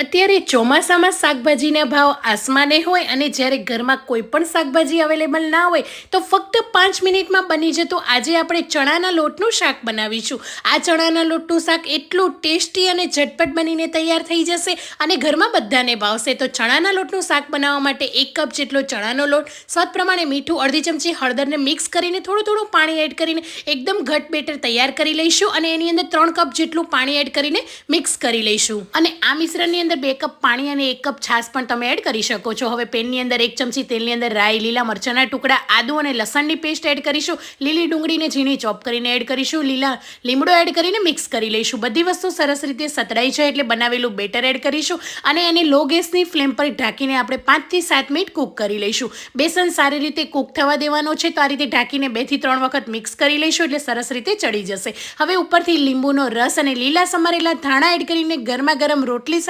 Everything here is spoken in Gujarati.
અત્યારે ચોમાસામાં શાકભાજીના ભાવ આસમાને હોય અને જ્યારે ઘરમાં કોઈ પણ શાકભાજી અવેલેબલ ના હોય, તો ફક્ત પાંચ મિનિટમાં બની જતું આજે આપણે ચણાના લોટનું શાક બનાવીશું. આ ચણાના લોટનું શાક એટલું ટેસ્ટી અને ઝટપટ બનીને તૈયાર થઈ જશે અને ઘરમાં બધાને ભાવશે. તો ચણાના લોટનું શાક બનાવવા માટે એક કપ જેટલો ચણાનો લોટ, સ્વાદ પ્રમાણે મીઠું, અડધી ચમચી હળદરને મિક્સ કરીને થોડું થોડું પાણી એડ કરીને એકદમ ઘટ બેટર તૈયાર કરી લઈશું અને એની અંદર ત્રણ કપ જેટલું પાણી એડ કરીને મિક્સ કરી લઈશું. અને આ મિશ્રણની અંદર બે કપ પાણી અને એક કપ છાશ પણ તમે એડ કરી શકો છો. હવે પેનની અંદર એક ચમચી તેલની અંદર રાઈ, લીલા મરચાંના ટુકડા, આદુ અને લસણની પેસ્ટ એડ કરીશું. લીલી ડુંગળીને ઝીણી ચોપ કરીને એડ કરીશું. લીલા લીમડો એડ કરીને મિક્સ કરી લઈશું. બધી વસ્તુ સરસ રીતે સતરાઈ છે એટલે બનાવેલું બેટર એડ કરીશું અને એને લો ગેસની ફ્લેમ પર ઢાંકીને આપણે પાંચથી સાત મિનિટ કૂક કરી લઈશું. બેસન સારી રીતે કૂક થવા દેવાનો છે તો આ રીતે ઢાંકીને બેથી ત્રણ વખત મિક્સ કરી લઈશું એટલે સરસ રીતે ચડી જશે. હવે ઉપરથી લીંબુનો રસ અને લીલા સમારેલા ધાણા એડ કરીને ગરમા ગરમ રોટલી